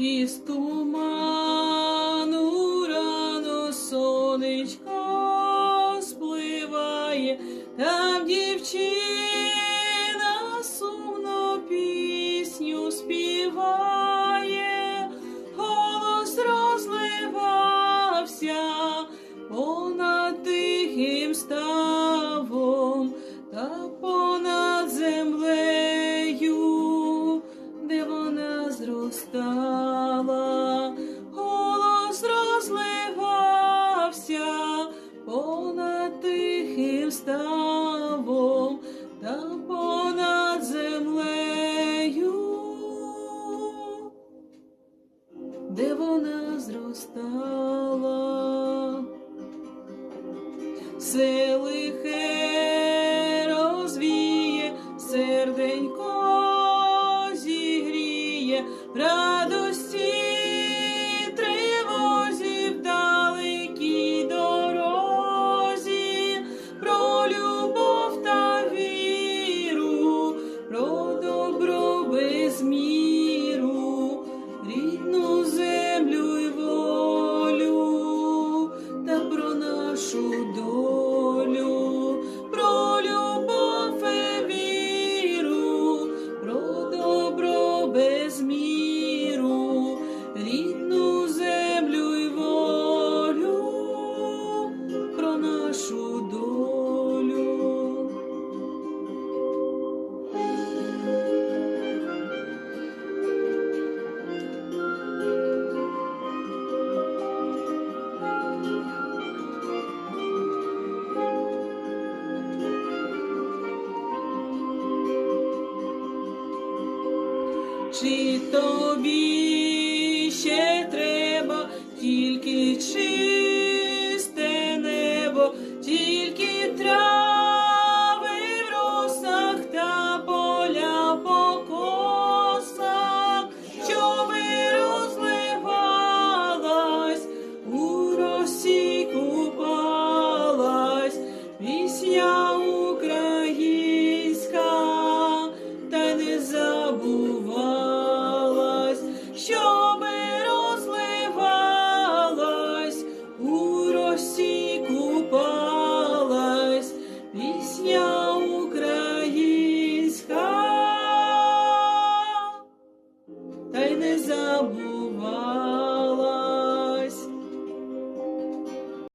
із туману рано сонечко спливає, там дівчина вона зростала, голос розливався понад тихим ставом та понад землею, де вона зростала. Все лихе розвіє, серденько в is me. Чи тобі ще треба тільки чи не забувала.